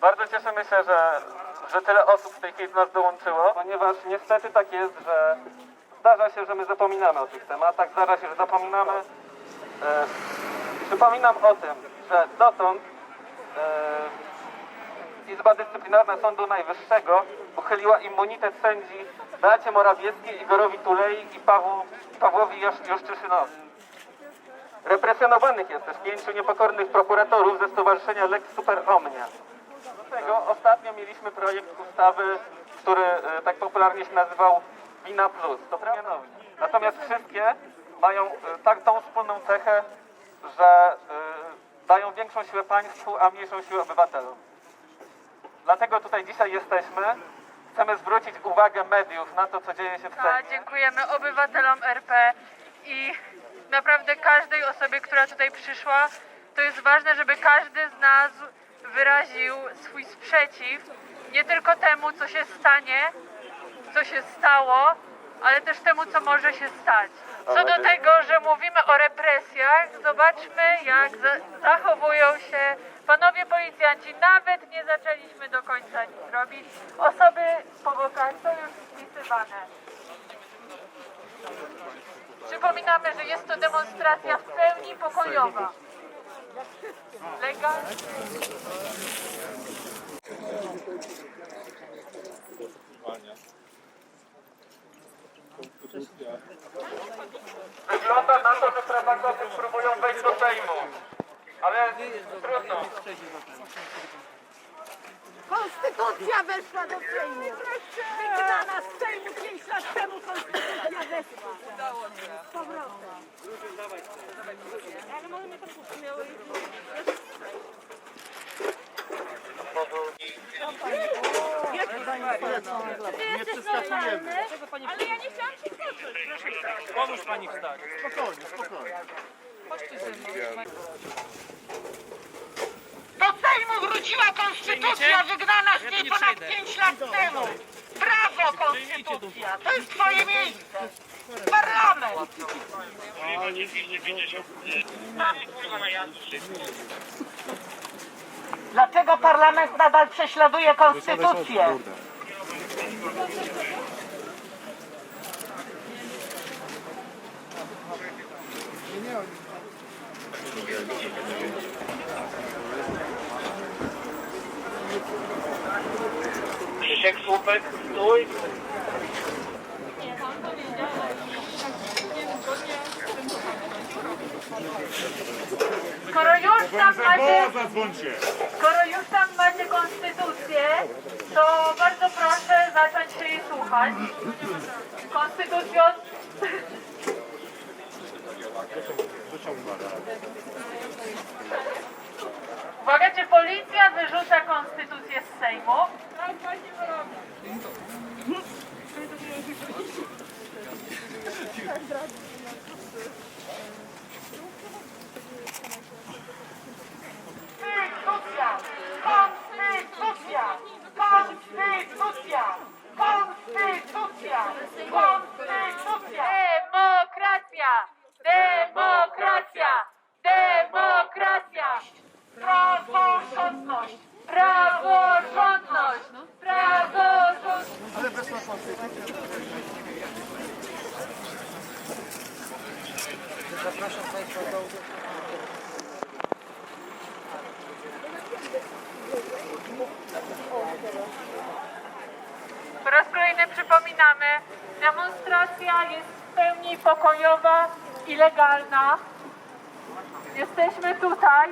Bardzo cieszymy się, że, że tyle osób w tej chwili do nas dołączyło, ponieważ niestety tak jest, że zdarza się, że my zapominamy o tych tematach, zdarza się, że zapominamy. E, przypominam o tym, że dotąd e, Izba Dyscyplinarna Sądu Najwyższego uchyliła immunitet sędzi Beacie Morawieckiej, Igorowi Tulei i Pawłowi Josz- Juszczyszynowi. Represjonowanych jest też pięciu niepokornych prokuratorów ze Stowarzyszenia Lex Super Omnia. Tego ostatnio mieliśmy projekt ustawy, który e, tak popularnie się nazywał Wina Plus. To prawda? Natomiast wszystkie mają e, tak tą wspólną cechę, że e, dają większą siłę państwu, a mniejszą siłę obywatelom. Dlatego tutaj dzisiaj jesteśmy. Chcemy zwrócić uwagę mediów na to, co dzieje się w A, Sejmie. dziękujemy obywatelom RP i naprawdę każdej osobie, która tutaj przyszła. To jest ważne, żeby każdy z nas wyraził swój sprzeciw nie tylko temu, co się stanie, co się stało, ale też temu, co może się stać. Co do tego, że mówimy o represjach, zobaczmy, jak za- zachowują się panowie policjanci. Nawet nie zaczęliśmy do końca nic robić. Osoby po bokach są już spisywane. Przypominamy, że jest to demonstracja w pełni pokojowa. Legalna. Wygląda na to, że prawakowy próbują wejść do Sejmu. Ale trudno. Konstytucja weszła do Sejmu. Wygnana z Sejmu 5 lat temu konstytucja weszła. Z powrotem. Ale mamy to Nie przeskakujemy. Ale ja nie chciałam się wskoczyć. Pomóż pani wstać. Spokojnie, spokojnie. Do Sejmu wróciła konstytucja wygnana z niej ponad 5 lat temu. Brawo konstytucja, to jest twoje miejsce. Parlament. Dlaczego parlament nadal prześladuje konstytucję? Krzysiek Słupek, stój. Skoro już tam macie, skoro już tam macie konstytucję, to bardzo proszę zacząć się jej słuchać. Konstytucją Uwaga, czy policja wyrzuca konstytucję z Sejmu? Konstytucja! Konstytucja! Konstytucja! Konstytucja! Konstytucja! Demokracja! Demokracja! Demokracja! Praworządność! Praworządność! Praworządność! Ale weszła konstytucja. Po raz kolejny przypominamy, demonstracja jest w pełni pokojowa i legalna. Jesteśmy tutaj,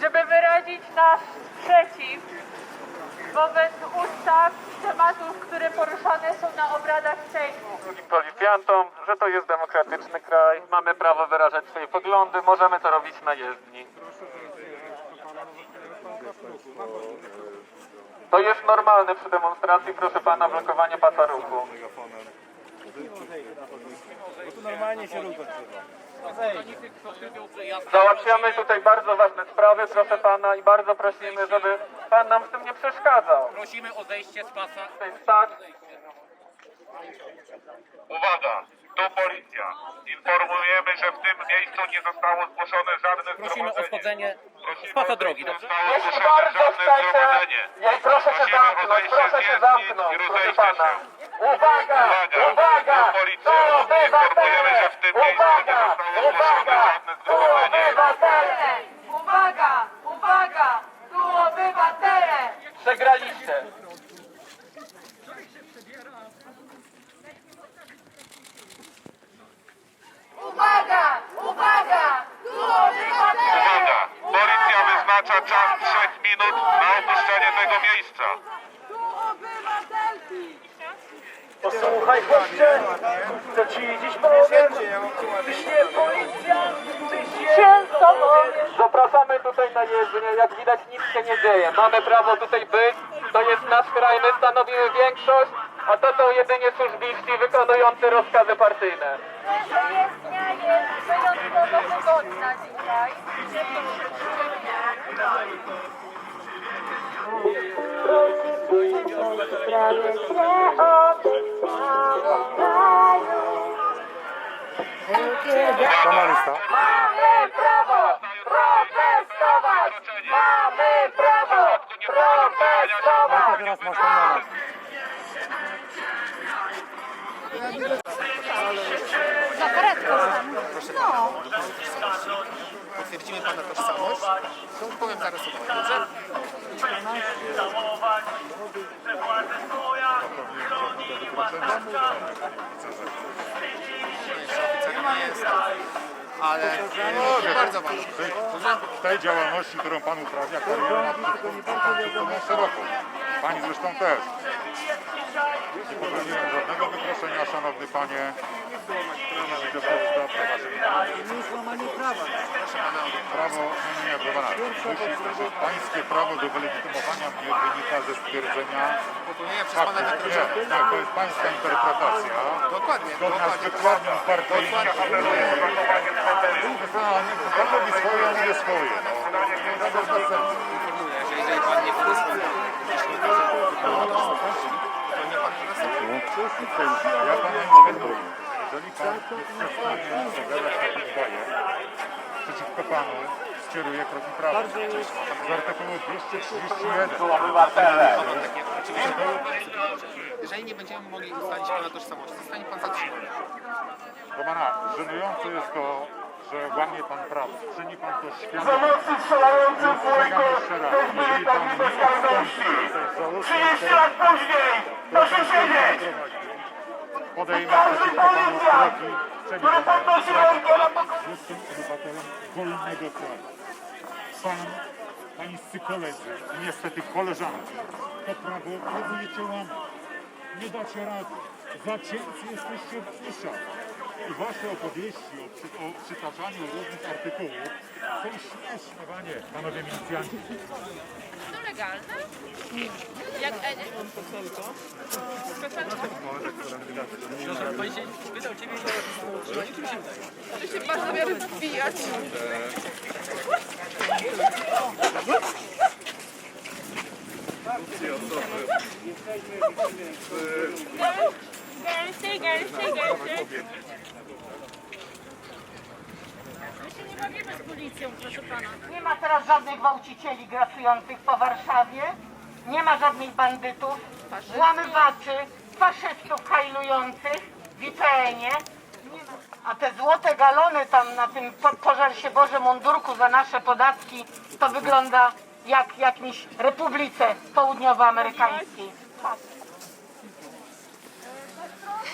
żeby wyrazić nasz sprzeciw wobec ustaw i tematów, które poruszane są na obradach Sejmu. drugim policjantom, że to jest demokratyczny kraj, mamy prawo wyrażać swoje poglądy, możemy to robić na jezdni. To jest normalne przy demonstracji, proszę pana, blokowanie pasa ruchu. Załatwiamy tutaj bardzo ważne sprawy, proszę pana, i bardzo prosimy, żeby pan nam w tym nie przeszkadzał. Prosimy o zejście z pasa. Wstać. Uwaga! Tu policja. Informujemy, że w tym miejscu nie zostało zgłoszone żadne Prosimy o schodzenie z pasa drogi, nie dobrze? zostało Jeśli zgłoszone bardzo żadne chcecie, ja proszę się Prosimy o zamknąć, proszę się zamknąć, proszę pana. się. Uwaga, Uwaga, Informujemy, obywatele, uwaga, uwaga, tu obywatele. Uwaga! Uwaga! Tu obywatele! Przegraliście. Uwaga! Uwaga! Tu obywatele! Uwaga! Policja wyznacza czas 3 minut na opuszczenie tego miejsca. Posłuchaj chłopcze, co ci dziś powiem. Tyś nie policja, tyś jest Zapraszamy tutaj na jezdnię, jak widać nic się nie dzieje. Mamy prawo tutaj być, to jest nasz kraj, my stanowimy większość, a to są jedynie służbiści wykonujący rozkazy partyjne. Jezdnia jest wyjątkowo wygodna dzisiaj. Mamy prawo! Mamy prawo protestować! Teraz masz ten Potwierdzimy pana tożsamość. To powiem zaraz o tym, dobrze? Nie jest, ale e, bardzo ważne. W tej działalności, którą Pan uprawia, kariera ma szeroką. Pani zresztą też. Nie popełniłem żadnego wykroczenia, Szanowny Panie. Nie do waszej Prawo, nie, nie, proszę pana. Musi, że pańskie prawo do wylegitymowania mnie wynika ze stwierdzenia Popełnienia przez pana Nie, wykroczenia. nie, to jest pańska interpretacja. Dokładnie, Zgodna z wykładnią partyjną. Nie, Pan robi swoje, a mówię swoje. No. Jeżeli pan nie jeśli to, nie pan. Ja pana nie mówię, jeżeli pan jest w stanie zagadać taką zdaję, przeciwko panu skieruje kroki prawa. Z artykułu 231. Mam takie, oczywiście, jeżeli nie będziemy mogli ustalić pana tożsamości, zostanie pan zatrzymany. Romana, żenujące jest to, że łamie pan prawo. Czyni pan to świadomie. Pomocy strzelający w Ostrzegam wujku, jeszcze raz. ktoś byli Jeżeli tak pan to żałosne 30 lat później, proszę siedzieć! Podejmę Oskarży przeciwko panu policjant, który podnosi rękę na pokój. Jestem obywatelem wolnego kraju. Pan, pańscy koledzy i niestety koleżanki to prawo próbujecie łamać. Nie dacie rady. Zacięci jesteście w uszach. I wasze opowieści o, przy, o przytaczaniu różnych artykułów są śmieszne, panie, panowie milicjanci. To legalne? Jak Edy? To się masz zamiary wbijać. Gęsiej, gęsiej, gęsiej. My się nie bawimy z policją, proszę pana. Nie ma teraz żadnych gwałcicieli grasujących po Warszawie. Nie ma żadnych bandytów, włamywaczy, faszystów hajlujących w IPN-ie. A te złote galony tam na tym po- pożar się Boże mundurku za nasze podatki, to wygląda jak jakimś republice południowoamerykańskiej.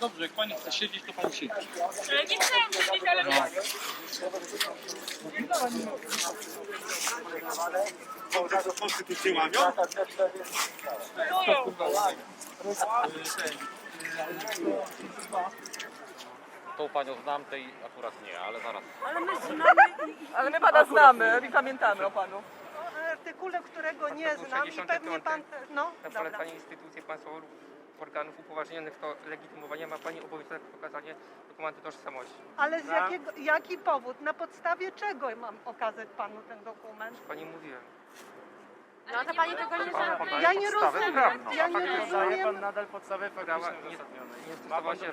Dobrze, jak pani chce siedzieć, to pani siedzi. Nie chciałam siedzieć, ale Tą panią znam, tej akurat nie, ale zaraz. Ale my pana znamy i pamiętamy o panu. Artykule, którego nie Artykuł znam i 65. pewnie pan... No, Na dobra. polecanie instytucji państwowych organów upoważnionych do legitymowania ma Pani obowiązek pokazania dokumentu tożsamości. Ale z jakiego, jaki powód? Na podstawie czego mam okazać panu ten dokument? Pani mówiłem. No to pani tego nie zrobi. Ja nie rozumiem, ja nie rozumiem. nadal podstawę Prawa nie, nie, stosowała się,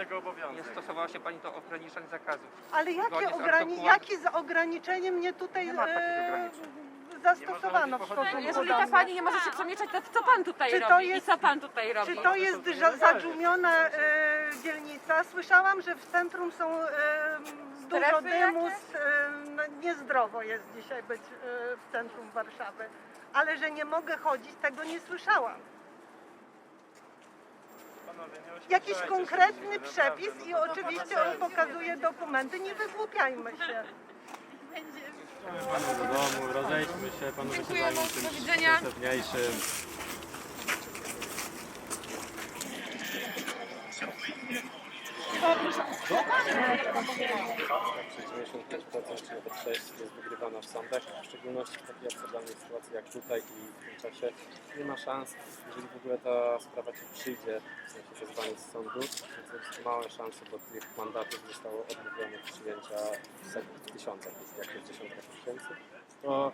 nie stosowała się Pani do ograniczeń zakazów. Ale Zgodnie jakie, z ograni artykułem- jakie za ograniczenie mnie tutaj Nie ma takich e, ograniczeń. Zastosowano w stosunku Jeżeli do ta mnie? pani nie może się przemieszczać, to co pan tutaj Czy to robi jest- i co pan tutaj robi? Czy to jest ża- zadżumiona e, dzielnica? Słyszałam, że w centrum są e, dużo Strefy dymu, jakieś? e, no, niezdrowo jest dzisiaj być e, w centrum Warszawy. Ale że nie mogę chodzić, tego nie słyszałam. Jakiś konkretny przepis i oczywiście on pokazuje dokumenty, nie wygłupiajmy się. Do domu, rozejdźmy się, panowie się Dziękujemy, zajmą do czymś widzenia. 6 jest wygrywana w sądach, w szczególności w takiej absurdalnej sytuacji jak tutaj i w tym czasie nie ma szans, jeżeli w ogóle ta sprawa ci przyjdzie, w sensie wezwanie z sądu, to jest małe szanse, bo tych mandatów zostało odmówionych przyjęcia w tysiącach, jest jakieś dziesiątkach tysięcy, to